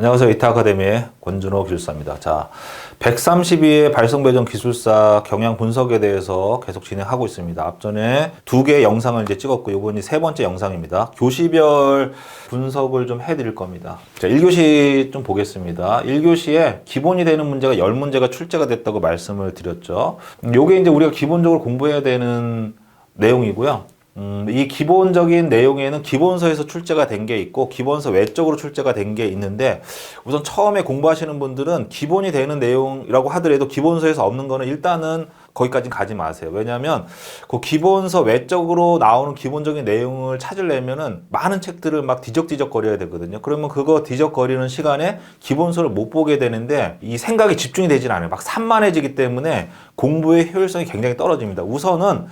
안녕하세요. 이타 아카데미의 권준호 기술사입니다. 자, 132회 발성 배정 기술사 경향 분석에 대해서 계속 진행하고 있습니다. 앞전에 두 개의 영상을 이제 찍었고 이번이 세 번째 영상입니다. 교시별 분석을 좀 해 드릴 겁니다. 자, 1교시 좀 보겠습니다. 1교시에 기본이 되는 문제가 10문제가 출제가 됐다고 말씀을 드렸죠. 음, 요게 이제 우리가 기본적으로 공부해야 되는 내용이고요. 음, 이 기본적인 내용에는 기본서에서 출제가 된 게 있고 기본서 외적으로 출제가 된 게 있는데 우선 처음에 공부하시는 분들은 기본이 되는 내용이라고 하더라도 기본서에서 없는 거는 일단은 거기까지 가지 마세요. 왜냐하면 그 기본서 외적으로 나오는 기본적인 내용을 찾으려면은 많은 책들을 막 뒤적뒤적 거려야 되거든요. 그러면 그거 뒤적거리는 시간에 기본서를 못 보게 되는데 이 생각이 집중이 되진 않아요. 막 산만해지기 때문에 공부의 효율성이 굉장히 떨어집니다. 우선은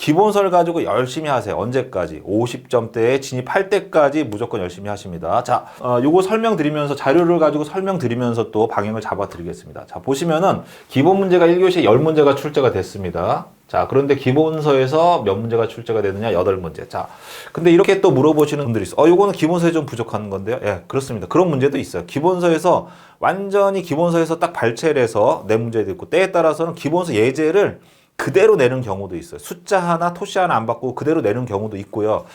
기본서를 가지고 열심히 하세요. 언제까지? 50점대에 진입할 때까지 무조건 열심히 하십니다. 자, 어, 요거 설명드리면서 자료를 가지고 설명드리면서 또 방향을 잡아드리겠습니다. 자, 보시면은 기본 문제가 1교시에 10문제가 출제가 됐습니다. 자, 그런데 기본서에서 몇 문제가 출제가 되느냐? 8문제. 자, 근데 이렇게 또 물어보시는 분들이 있어. 어, 요거는 기본서에 좀 부족한 건데요. 예, 그렇습니다. 그런 문제도 있어요. 기본서에서 완전히 기본서에서 딱 발췌를 해서 내 문제도 있고, 때에 따라서는 기본서 예제를 그대로 내는 경우도 있어요. 숫자 하나, 토시 하나 안 바꾸고 그대로 내는 경우도 있고요.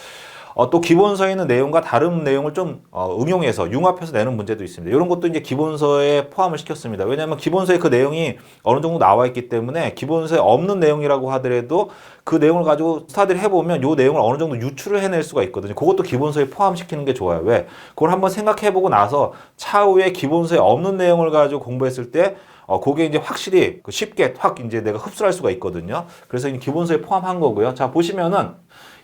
어, 또 기본서에 있는 내용과 다른 내용을 좀 어, 응용해서 융합해서 내는 문제도 있습니다. 이런 것도 이제 기본서에 포함을 시켰습니다. 왜냐하면 기본서에 그 내용이 어느 정도 나와 있기 때문에 기본서에 없는 내용이라고 하더라도 그 내용을 가지고 스타디를 해보면 이 내용을 어느 정도 유출을 해낼 수가 있거든요. 그것도 기본서에 포함시키는 게 좋아요. 왜? 그걸 한번 생각해보고 나서 차후에 기본서에 없는 내용을 가지고 공부했을 때 어, 그게 이제 확실히 그 쉽게 확 이제 내가 흡수할 수가 있거든요. 그래서 이 기본서에 포함한 거고요. 자, 보시면은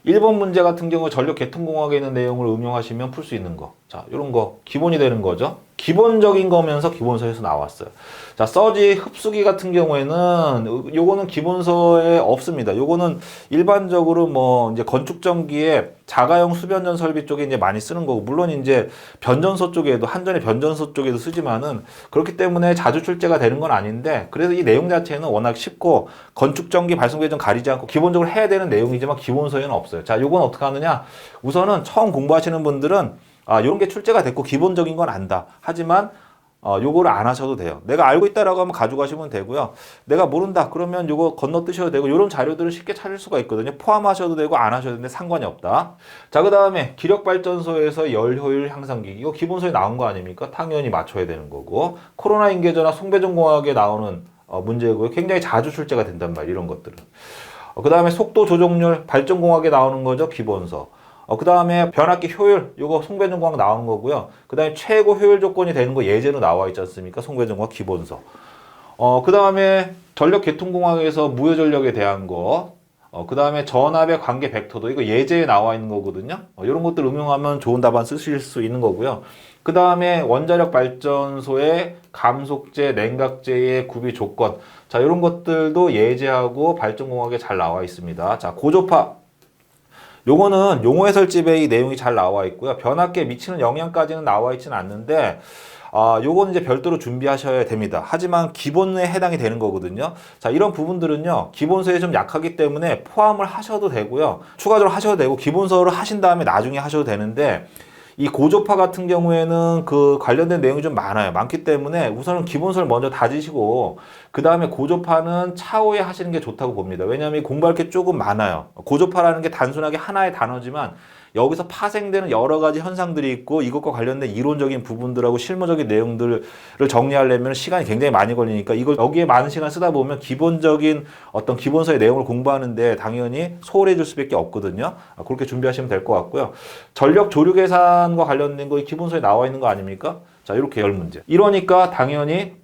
1번 문제 같은 경우 전력 계통공학에 있는 내용을 응용하시면 풀 수 있는 거. 자, 이런 거 기본이 되는 거죠. 기본적인 거면서 기본서에서 나왔어요. 자, 서지 흡수기 같은 경우에는 요거는 기본서에 없습니다. 요거는 일반적으로 뭐 이제 건축 전기에 자가용 수변전 설비 쪽에 이제 많이 쓰는 거고 물론 이제 변전소 쪽에도 한전의 변전소 쪽에도 쓰지만은 그렇기 때문에 자주 출제가 되는 건 아닌데 그래서 이 내용 자체는 워낙 쉽고 건축 전기 발송 배전 가리지 않고 기본적으로 해야 되는 내용이지만 기본서에는 없어요. 자, 요건 어떻게 하느냐? 우선은 처음 공부하시는 분들은 아, 요런 게 출제가 됐고 기본적인 건 안다. 하지만 어, 요거를 안 하셔도 돼요. 내가 알고 있다라고 하면 가져가시면 되고요. 내가 모른다. 그러면 요거 건너뜨셔도 되고, 요런 자료들을 쉽게 찾을 수가 있거든요. 포함하셔도 되고, 안 하셔도 되는데 상관이 없다. 자, 그 다음에 기력 발전소에서 열 효율 향상기. 이거 기본서에 나온 거 아닙니까? 당연히 맞춰야 되는 거고. 코로나 인계전화 송배전 공학에 나오는 어, 문제고요. 굉장히 자주 출제가 된단 말이에요. 이런 것들은. 어, 그 다음에 속도 조정률 발전 공학에 나오는 거죠. 기본서. 어, 그 다음에 변압기 효율, 요거 송배전공학 나오는 거고요. 그 다음에 최고 효율 조건이 되는 거 예제로 나와 있지 않습니까? 송배전공학 기본서. 어, 그 다음에 전력 계통공학에서 무효 전력에 대한 거. 어, 그 다음에 전압의 관계 벡터도 이거 예제에 나와 있는 거거든요. 어, 이런 것들 응용하면 좋은 답안 쓰실 수 있는 거고요. 그 다음에 원자력 발전소의 감속재, 냉각재의 구비 조건. 자, 이런 것들도 예제하고 발전공학에 잘 나와 있습니다. 자, 고조파. 요거는 용어 해설집에 이 내용이 잘 나와 있고요. 변압기에 미치는 영향까지는 나와 있지는 않는데 아, 요거는 이제 별도로 준비하셔야 됩니다. 하지만 기본에 해당이 되는 거거든요. 자, 이런 부분들은요, 기본서에 좀 약하기 때문에 포함을 하셔도 되고요. 추가적으로 하셔도 되고, 기본서를 하신 다음에 나중에 하셔도 되는데, 이 고조파 같은 경우에는 그 관련된 내용이 좀 많아요. 많기 때문에 우선은 기본서를 먼저 다지시고 그 다음에 고조파는 차후에 하시는 게 좋다고 봅니다. 왜냐하면 공부할 게 조금 많아요. 고조파라는 게 단순하게 하나의 단어지만 여기서 파생되는 여러 가지 현상들이 있고 이것과 관련된 이론적인 부분들하고 실무적인 내용들을 정리하려면 시간이 굉장히 많이 걸리니까 이걸 여기에 많은 시간 쓰다 보면 기본적인 어떤 기본서의 내용을 공부하는데 당연히 소홀해 줄 수밖에 없거든요. 아, 그렇게 준비하시면 될 것 같고요. 전력 조류 계산과 관련된 거 기본서에 나와 있는 거 아닙니까? 자, 이렇게 열 문제. 이러니까 당연히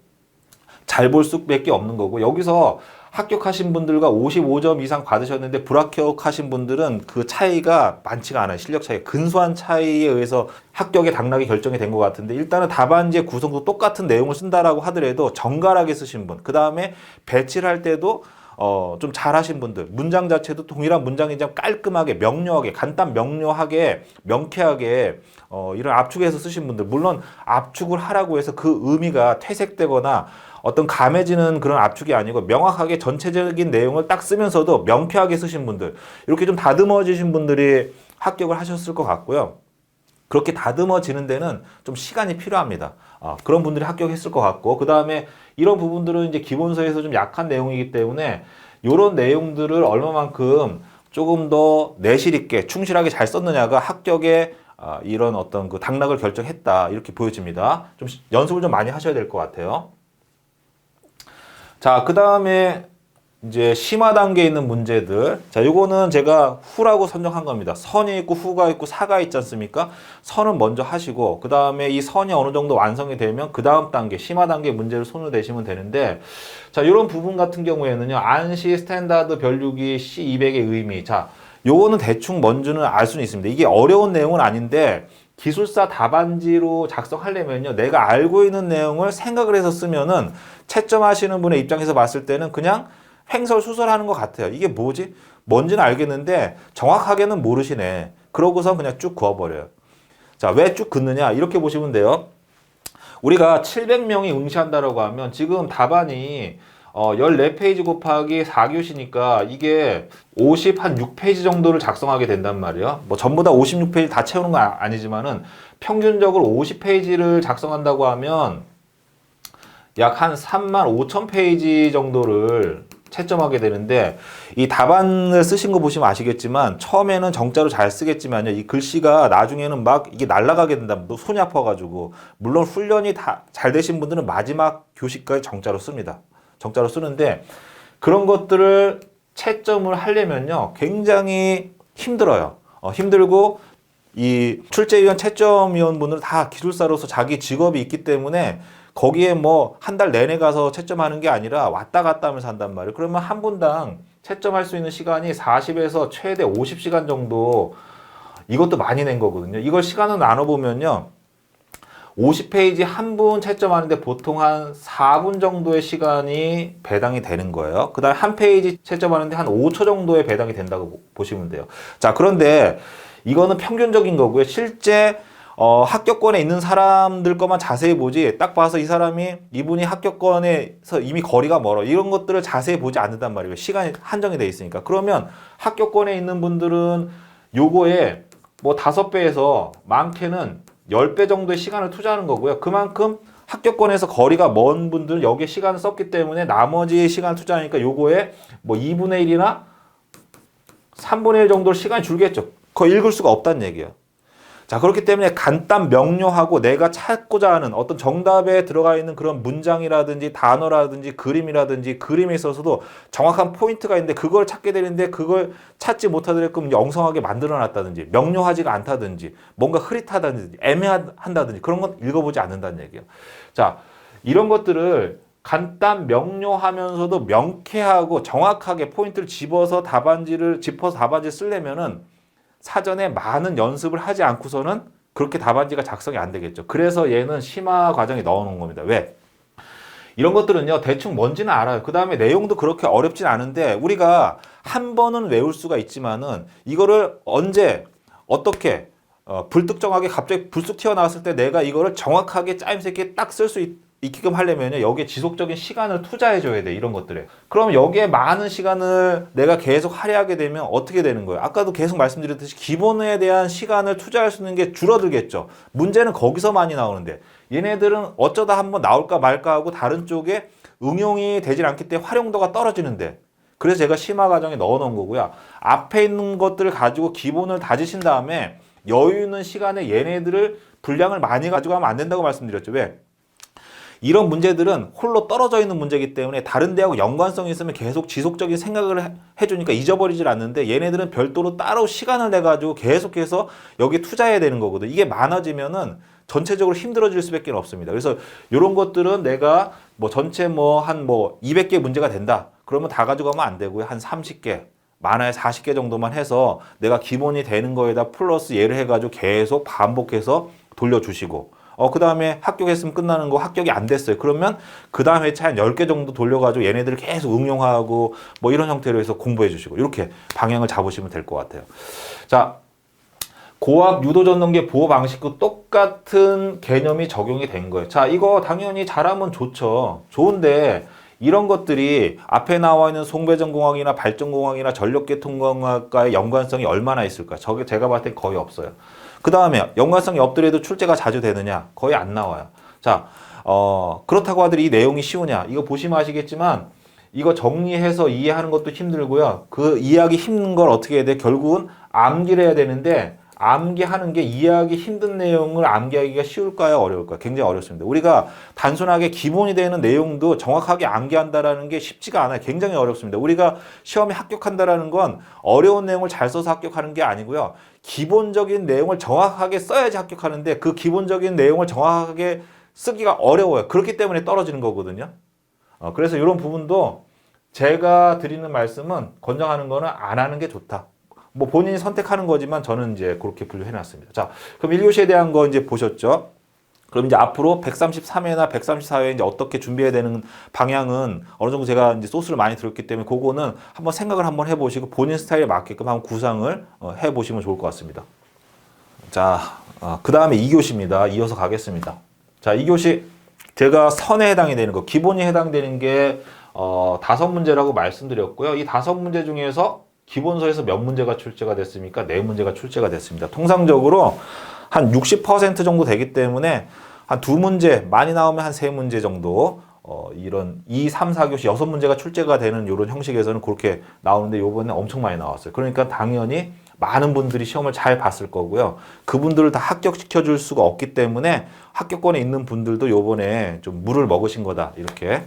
잘 볼 수밖에 없는 거고 여기서 합격하신 분들과 55점 이상 받으셨는데 불합격하신 분들은 그 차이가 많지가 않아요. 실력 차이. 근소한 차이에 의해서 합격의 당락이 결정이 된 것 같은데 일단은 답안지의 구성도 똑같은 내용을 쓴다라고 하더라도 정갈하게 쓰신 분. 그 다음에 배치를 할 때도 어, 좀 잘하신 분들, 문장 자체도 동일한 문장이지만 깔끔하게, 명료하게, 간단 명료하게, 명쾌하게, 어, 이런 압축해서 쓰신 분들, 물론 압축을 하라고 해서 그 의미가 퇴색되거나 어떤 감해지는 그런 압축이 아니고 명확하게 전체적인 내용을 딱 쓰면서도 명쾌하게 쓰신 분들 이렇게 좀 다듬어지신 분들이 합격을 하셨을 것 같고요. 그렇게 다듬어지는 데는 좀 시간이 필요합니다. 아, 그런 분들이 합격했을 것 같고, 그 다음에 이런 부분들은 이제 기본서에서 좀 약한 내용이기 때문에 이런 내용들을 얼마만큼 조금 더 내실 있게 충실하게 잘 썼느냐가 합격의 아, 이런 어떤 그 당락을 결정했다 이렇게 보여집니다. 좀 시- 연습을 좀 많이 하셔야 될 것 같아요. 자, 그 다음에 이제 심화 단계에 있는 문제들. 자, 요거는 제가 후라고 선정한 겁니다. 선이 있고 후가 있고 사가 있지 않습니까? 선은 먼저 하시고, 그 다음에 이 선이 어느 정도 완성이 되면 그 다음 단계, 심화 단계 문제를 손을 대시면 되는데, 자, 요런 부분 같은 경우에는요, 안시 스탠다드 별육이 C200의 의미. 자, 요거는 대충 뭔지는 알 수는 있습니다. 이게 어려운 내용은 아닌데, 기술사 답안지로 작성하려면요, 내가 알고 있는 내용을 생각을 해서 쓰면은 채점하시는 분의 입장에서 봤을 때는 그냥 횡설수설하는 것 같아요. 이게 뭐지? 뭔지는 알겠는데 정확하게는 모르시네. 그러고서 그냥 쭉 그어버려요. 자, 왜 쭉 긋느냐? 이렇게 보시면 돼요. 우리가 700명이 응시한다라고 하면 지금 답안이 어, 14페이지 곱하기 4교시니까 이게 50, 한 6페이지 정도를 작성하게 된단 말이에요. 뭐 전부 다 56페이지 다 채우는 건 아- 아니지만은 평균적으로 50페이지를 작성한다고 하면 약 한 3만 5천 페이지 정도를 채점하게 되는데 이 답안을 쓰신 거 보시면 아시겠지만 처음에는 정자로 잘 쓰겠지만요 이 글씨가 나중에는 막 이게 날아가게 된다 뭐 손이 아파가지고 물론 훈련이 다 잘 되신 분들은 마지막 교시까지 정자로 씁니다 정자로 쓰는데 그런 것들을 채점을 하려면요 굉장히 힘들어요 어, 힘들고 이 출제위원 채점위원분들은 다 기술사로서 자기 직업이 있기 때문에 거기에 뭐 한 달 내내 가서 채점하는 게 아니라 왔다 갔다 하면서 한단 말이에요. 그러면 한 분당 채점할 수 있는 시간이 40에서 최대 50시간 정도 이것도 많이 낸 거거든요. 이걸 시간을 나눠보면요. 50페이지 한 분 채점하는데 보통 한 4분 정도의 시간이 배당이 되는 거예요. 그 다음에 한 페이지 채점하는데 한 5초 정도의 배당이 된다고 보- 보시면 돼요. 자, 그런데 이거는 평균적인 거고요. 실제 어, 합격권에 있는 사람들 것만 자세히 보지 딱 봐서 이 사람이 이분이 합격권에서 이미 거리가 멀어 이런 것들을 자세히 보지 않는단 말이에요 시간이 한정이 돼 있으니까 그러면 합격권에 있는 분들은 요거에 뭐 다섯 배에서 많게는 10배 정도의 시간을 투자하는 거고요. 그만큼 합격권에서 거리가 먼 분들은 여기에 시간을 썼기 때문에 나머지 시간을 투자하니까 요거에 뭐 2분의 1이나 3분의 1 정도 시간이 줄겠죠. 그거 읽을 수가 없다는 얘기예요 자, 그렇기 때문에 간단 명료하고 내가 찾고자 하는 어떤 정답에 들어가 있는 그런 문장이라든지 단어라든지 그림이라든지 그림에 있어서도 정확한 포인트가 있는데 그걸 찾게 되는데 그걸 찾지 못하더라도 영성하게 만들어 놨다든지 명료하지가 않다든지 뭔가 흐릿하다든지 애매한다든지 그런 건 읽어보지 않는다는 얘기예요. 자, 이런 것들을 간단 명료하면서도 명쾌하고 정확하게 포인트를 집어서 답안지를 짚어서 답안지 쓰려면은 사전에 많은 연습을 하지 않고서는 그렇게 답안지가 작성이 안 되겠죠. 그래서 얘는 심화 과정에 넣어 놓은 겁니다. 왜? 이런 것들은요, 대충 뭔지는 알아요. 그 다음에 내용도 그렇게 어렵진 않은데, 우리가 한 번은 외울 수가 있지만은, 이거를 언제, 어떻게, 어, 불특정하게 갑자기 불쑥 튀어나왔을 때 내가 이거를 정확하게 짜임새 있게 딱 쓸 수 있게끔 하려면요, 여기에 지속적인 시간을 투자해 줘야 돼, 이런 것들에. 그럼 여기에 많은 시간을 내가 계속 할애하게 되면 어떻게 되는 거예요? 아까도 계속 말씀드렸듯이 기본에 대한 시간을 투자할 수 있는 게 줄어들겠죠. 문제는 거기서 많이 나오는데, 얘네들은 어쩌다 한번 나올까 말까 하고 다른 쪽에 응용이 되질 않기 때문에 활용도가 떨어지는데, 그래서 제가 심화 과정에 넣어 놓은 거고요. 앞에 있는 것들을 가지고 기본을 다지신 다음에 여유 있는 시간에 얘네들을 분량을 많이 가지고 하면 안 된다고 말씀드렸죠. 왜? 이런 문제들은 홀로 떨어져 있는 문제이기 때문에 다른 데하고 연관성이 있으면 계속 지속적인 생각을 해- 해주니까 잊어버리질 않는데 얘네들은 별도로 따로 시간을 내 가지고 계속해서 여기 투자해야 되는 거거든. 이게 많아지면은 전체적으로 힘들어질 수밖에 없습니다. 그래서 이런 것들은 내가 뭐 전체 뭐 한뭐 200개 문제가 된다. 그러면 다 가져가면 안 되고요. 한 30개. 많아야 40개 정도만 해서 내가 기본이 되는 거에다 플러스 예를 해가지고 계속 반복해서 돌려주시고 어, 그 다음에 합격했으면 끝나는 거 합격이 안 됐어요. 그러면 그 다음 회차에 한 10개 정도 돌려가지고 얘네들을 계속 응용하고 뭐 이런 형태로 해서 공부해 주시고 이렇게 방향을 잡으시면 될 것 같아요. 자, 고압 유도 전동계 보호 방식과 똑같은 개념이 적용이 된 거예요. 자, 이거 당연히 잘하면 좋죠. 좋은데 이런 것들이 앞에 나와 있는 송배전공학이나 발전공학이나 전력계통공학과의 연관성이 얼마나 있을까? 저게 제가 봤을 때 거의 없어요. 그 다음에 연관성이 없더라도 출제가 자주 되느냐? 거의 안 나와요. 자, 어, 그렇다고 하더니 이 내용이 쉬우냐? 이거 보시면 아시겠지만 이거 정리해서 이해하는 것도 힘들고요. 그 이해하기 힘든 걸 어떻게 해야 돼? 결국은 암기를 해야 되는데 암기하는 게 이해하기 힘든 내용을 암기하기가 쉬울까요? 어려울까요? 굉장히 어렵습니다. 우리가 단순하게 기본이 되는 내용도 정확하게 암기한다라는 게 쉽지가 않아요. 굉장히 어렵습니다. 우리가 시험에 합격한다라는 건 어려운 내용을 잘 써서 합격하는 게 아니고요. 기본적인 내용을 정확하게 써야지 합격하는데 그 기본적인 내용을 정확하게 쓰기가 어려워요. 그렇기 때문에 떨어지는 거거든요. 어, 그래서 이런 부분도 제가 드리는 말씀은 권장하는 거는 안 하는 게 좋다. 뭐 본인이 선택하는 거지만 저는 이제 그렇게 분류해 놨습니다. 자, 그럼 1교시에 대한 거 이제 보셨죠? 그럼 이제 앞으로 133회나 134회 이제 어떻게 준비해야 되는 방향은 어느 정도 제가 이제 소스를 많이 들었기 때문에 그거는 한번 생각을 한번 해보시고 본인 스타일에 맞게끔 한번 구상을 어, 해보시면 좋을 것 같습니다. 자, 그 다음에 2교시입니다. 이어서 가겠습니다. 자, 2교시 제가 선에 해당이 되는 거, 기본이 해당되는 게 어, 다섯 문제라고 말씀드렸고요. 이 다섯 문제 중에서 기본서에서 몇 문제가 출제가 됐습니까? 네 문제가 출제가 됐습니다. 통상적으로 한 60% 정도 되기 때문에 한 두 문제, 많이 나오면 한 세 문제 정도 어, 이런 2, 3, 4교시 여섯 문제가 출제가 되는 이런 형식에서는 그렇게 나오는데 요번에 엄청 많이 나왔어요. 그러니까 당연히 많은 분들이 시험을 잘 봤을 거고요. 그분들을 다 합격시켜 줄 수가 없기 때문에 합격권에 있는 분들도 요번에 좀 물을 먹으신 거다. 이렇게 에,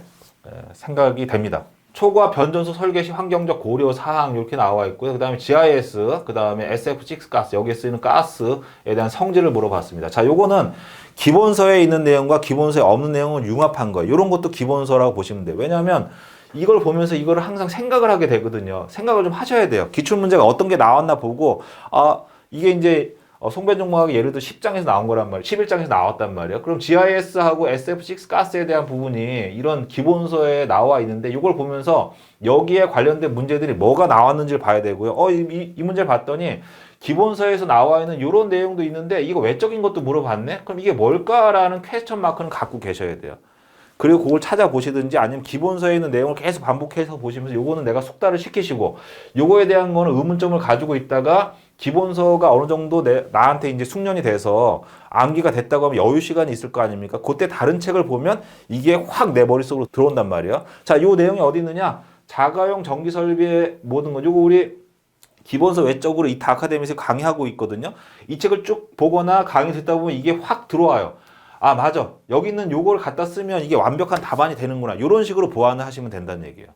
생각이 됩니다. 초과 변전소 설계 시 환경적 고려 사항 이렇게 나와 있고요. 그다음에 GIS, 그다음에 SF6 가스 여기에 쓰이는 가스에 대한 성질을 물어봤습니다. 자, 요거는 기본서에 있는 내용과 기본서에 없는 내용을 융합한 거예요. 이런 것도 기본서라고 보시면 돼요. 왜냐하면 이걸 보면서 이거를 항상 생각을 하게 되거든요. 생각을 좀 하셔야 돼요. 기출 문제가 어떤 게 나왔나 보고 아 이게 이제 어, 송변종목하고 예를 들어 10장에서 나온 거란 말이에요. 11장에서 나왔단 말이에요. 그럼 GIS하고 SF6 가스에 대한 부분이 이런 기본서에 나와 있는데 이걸 보면서 여기에 관련된 문제들이 뭐가 나왔는지를 봐야 되고요. 어, 이, 이 문제를 봤더니 기본서에서 나와 있는 이런 내용도 있는데 이거 외적인 것도 물어봤네? 그럼 이게 뭘까라는 퀘스천 마크는 갖고 계셔야 돼요. 그리고 그걸 찾아보시든지 아니면 기본서에 있는 내용을 계속 반복해서 보시면서 요거는 내가 숙달을 시키시고 요거에 대한 거는 의문점을 가지고 있다가 기본서가 어느 정도 내, 나한테 이제 숙련이 돼서 암기가 됐다고 하면 여유 시간이 있을 거 아닙니까? 그때 다른 책을 보면 이게 확 내 머릿속으로 들어온단 말이에요. 자, 요 내용이 어디 있느냐? 자가용 전기 설비의 모든 것. 요거 우리 기본서 외적으로 이타 아카데미에서 강의하고 있거든요. 이 책을 쭉 보거나 강의 듣다 보면 이게 확 들어와요. 아, 맞아. 여기 있는 요걸 갖다 쓰면 이게 완벽한 답안이 되는구나. 이런 식으로 보완을 하시면 된다는 얘기예요.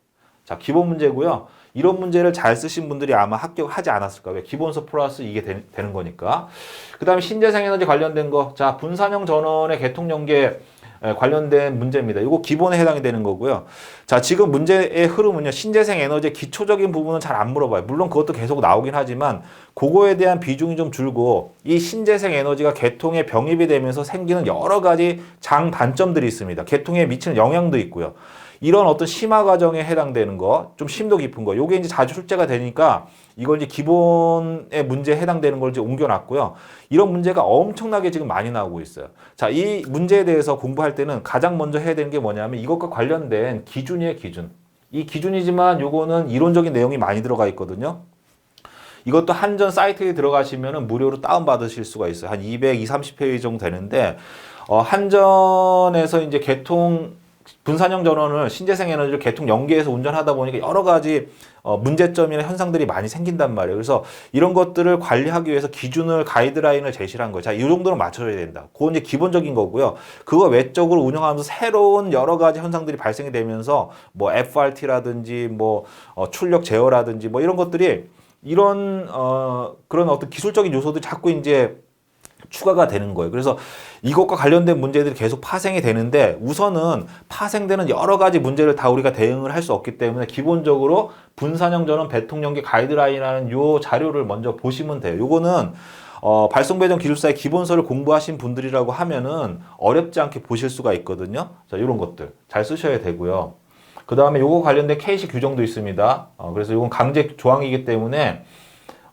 자, 기본 문제고요. 이런 문제를 잘 쓰신 분들이 아마 합격하지 않았을까. 왜? 기본서 플러스 이게 되, 는 거니까. 그 다음에 신재생 에너지 관련된 거. 자, 분산형 전원의 개통 연계 관련된 문제입니다. 이거 기본에 해당이 되는 거고요. 자, 지금 문제의 흐름은요. 신재생 에너지의 기초적인 부분은 잘 안 물어봐요. 물론 그것도 계속 나오긴 하지만 그거에 대한 비중이 좀 줄고 이 신재생 에너지가 개통에 병입이 되면서 생기는 여러 가지 장 단점들이 있습니다. 개통에 미치는 영향도 있고요. 이런 어떤 심화 과정에 해당되는 거, 좀 심도 깊은 거, 요게 이제 자주 출제가 되니까 이걸 이제 기본의 문제에 해당되는 걸 이제 옮겨놨고요. 이런 문제가 엄청나게 지금 많이 나오고 있어요. 자, 이 문제에 대해서 공부할 때는 가장 먼저 해야 되는 게 뭐냐면 이것과 관련된 기준이에요, 기준. 이 기준이지만 요거는 이론적인 내용이 많이 들어가 있거든요. 이것도 한전 사이트에 들어가시면 무료로 다운받으실 수가 있어요. 한 220, 30페이지 정도 되는데, 어, 한전에서 이제 개통 분산형 전원을 신재생 에너지를 개통 연계해서 운전하다 보니까 여러 가지 어, 문제점이나 현상들이 많이 생긴단 말이에요. 그래서 이런 것들을 관리하기 위해서 기준을 가이드라인을 제시를 한 거예요. 자, 이 정도는 맞춰줘야 된다. 그건 이제 기본적인 거고요. 그거 외적으로 운영하면서 새로운 여러 가지 현상들이 발생이 되면서 뭐 FRT라든지 뭐 어, 출력 제어라든지 뭐 이런 것들이 이런 어, 그런 어떤 기술적인 요소들이 자꾸 이제 추가가 되는 거예요. 그래서 이것과 관련된 문제들이 계속 파생이 되는데 우선은 파생되는 여러 가지 문제를 다 우리가 대응을 할 수 없기 때문에 기본적으로 분산형 전원 배통연계 가이드라인이라는 요 자료를 먼저 보시면 돼요. 요거는 어, 발송배정 기술사의 기본서를 공부하신 분들이라고 하면은 어렵지 않게 보실 수가 있거든요. 자, 이런 것들 잘 쓰셔야 되고요. 그 다음에 요거 관련된 케이시 규정도 있습니다. 어, 그래서 이건 강제 조항이기 때문에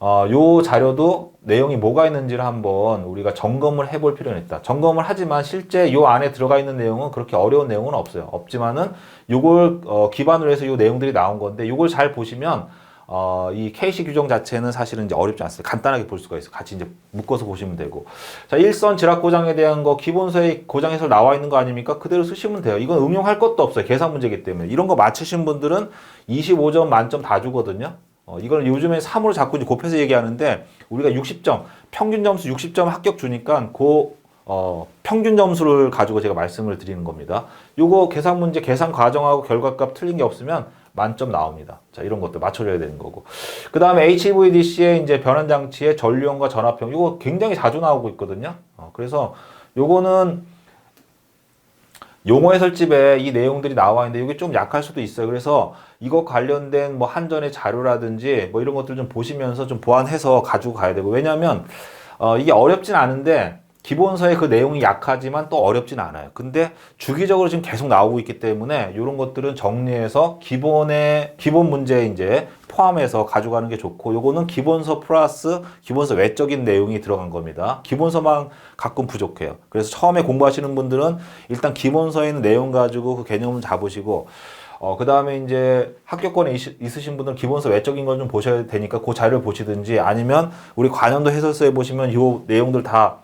어, 요 자료도 내용이 뭐가 있는지를 한번 우리가 점검을 해볼 필요는 있다. 점검을 하지만 실제 요 안에 들어가 있는 내용은 그렇게 어려운 내용은 없어요. 없지만은 요걸 어, 기반으로 해서 요 내용들이 나온 건데 요걸 잘 보시면 어, 이 KC 규정 자체는 사실은 이제 어렵지 않습니다. 간단하게 볼 수가 있어요. 같이 이제 묶어서 보시면 되고. 자, 일선 지락 고장에 대한 거 기본서에 고장 해설 나와 있는 거 아닙니까? 그대로 쓰시면 돼요. 이건 응용할 것도 없어요. 계산 문제이기 때문에. 이런 거 맞추신 분들은 25점 만점 다 주거든요. 어, 이걸 요즘에 3으로 자꾸 이제 곱해서 얘기하는데 우리가 60점, 평균 점수 60점 합격 주니까 그 어, 평균 점수를 가지고 제가 말씀을 드리는 겁니다. 요거 계산 문제, 계산 과정하고 결과값 틀린 게 없으면 만점 나옵니다. 자, 이런 것들 맞춰줘야 되는 거고. 그 다음에 HVDC의 이제 변환 장치의 전류형과 전압형, 요거 굉장히 자주 나오고 있거든요. 어, 그래서 요거는 용어 해설집에 이 내용들이 나와 있는데 이게 좀 약할 수도 있어요. 그래서 이거 관련된 뭐 한전의 자료라든지 뭐 이런 것들 좀 보시면서 좀 보완해서 가지고 가야 되고 왜냐하면 어, 이게 어렵진 않은데 기본서의 그 내용이 약하지만 또 어렵진 않아요. 근데 주기적으로 지금 계속 나오고 있기 때문에 이런 것들은 정리해서 기본의 기본 문제에 이제 포함해서 가져가는 게 좋고 요거는 기본서 플러스 기본서 외적인 내용이 들어간 겁니다. 기본서만 가끔 부족해요. 그래서 처음에 공부하시는 분들은 일단 기본서에 있는 내용 가지고 그 개념을 잡으시고 어, 그 다음에 이제 합격권에 있- 있으신 분들은 기본서 외적인 걸좀 보셔야 되니까 그 자료를 보시든지 아니면 우리 관연도 해설서에 보시면 요 내용들 다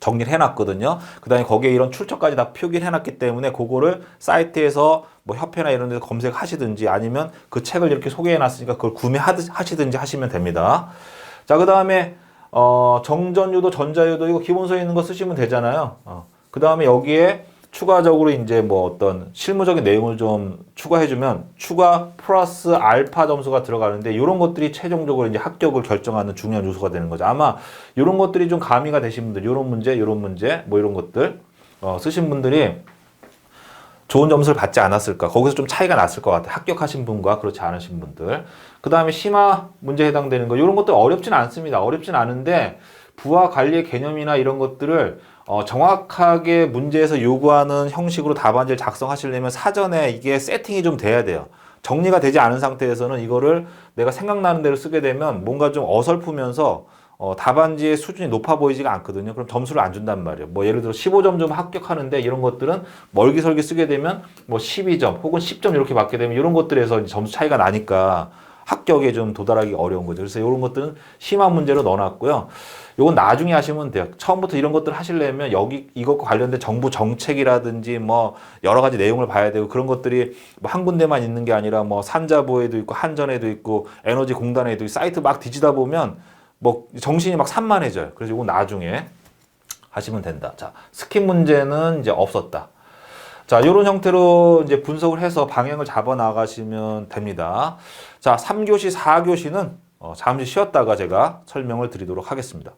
정리를 해놨거든요. 그 다음에 거기에 이런 출처까지 다 표기를 해놨기 때문에 그거를 사이트에서 뭐 협회나 이런 데서 검색하시든지 아니면 그 책을 이렇게 소개해놨으니까 그걸 구매하시든지 하시면 됩니다. 자, 그 다음에 어, 정전유도 전자유도 이거 기본서에 있는 거 쓰시면 되잖아요. 어. 그 다음에 여기에 추가적으로 이제 뭐 어떤 실무적인 내용을 좀 추가해주면 추가 플러스 알파 점수가 들어가는데 이런 것들이 최종적으로 이제 합격을 결정하는 중요한 요소가 되는 거죠. 아마 이런 것들이 좀 가미가 되신 분들, 이런 문제, 이런 문제, 뭐 이런 것들 어, 쓰신 분들이 좋은 점수를 받지 않았을까? 거기서 좀 차이가 났을 것 같아요. 합격하신 분과 그렇지 않으신 분들. 그 다음에 심화 문제 해당되는 거, 이런 것들 어렵진 않습니다. 어렵진 않은데 부하 관리의 개념이나 이런 것들을 어, 정확하게 문제에서 요구하는 형식으로 답안지를 작성하시려면 사전에 이게 세팅이 좀 돼야 돼요. 정리가 되지 않은 상태에서는 이거를 내가 생각나는 대로 쓰게 되면 뭔가 좀 어설프면서 어, 답안지의 수준이 높아 보이지가 않거든요. 그럼 점수를 안 준단 말이에요. 뭐 예를 들어 15점 좀 합격하는데 이런 것들은 멀기설기 쓰게 되면 뭐 12점 혹은 10점 이렇게 받게 되면 이런 것들에서 점수 차이가 나니까 합격에 좀 도달하기 어려운 거죠. 그래서 이런 것들은 심한 문제로 넣어놨고요. 요건 나중에 하시면 돼요. 처음부터 이런 것들 하시려면 여기 이것과 관련된 정부 정책이라든지 뭐 여러 가지 내용을 봐야 되고 그런 것들이 뭐 한 군데만 있는 게 아니라 뭐 산자부에도 있고 한전에도 있고 에너지 공단에도 있고 사이트 막 뒤지다 보면 뭐 정신이 막 산만해져요. 그래서 이건 나중에 하시면 된다. 자, 스킨 문제는 이제 없었다. 자, 이런 형태로 이제 분석을 해서 방향을 잡아 나가시면 됩니다. 자, 3교시, 4교시는 어, 잠시 쉬었다가 제가 설명을 드리도록 하겠습니다.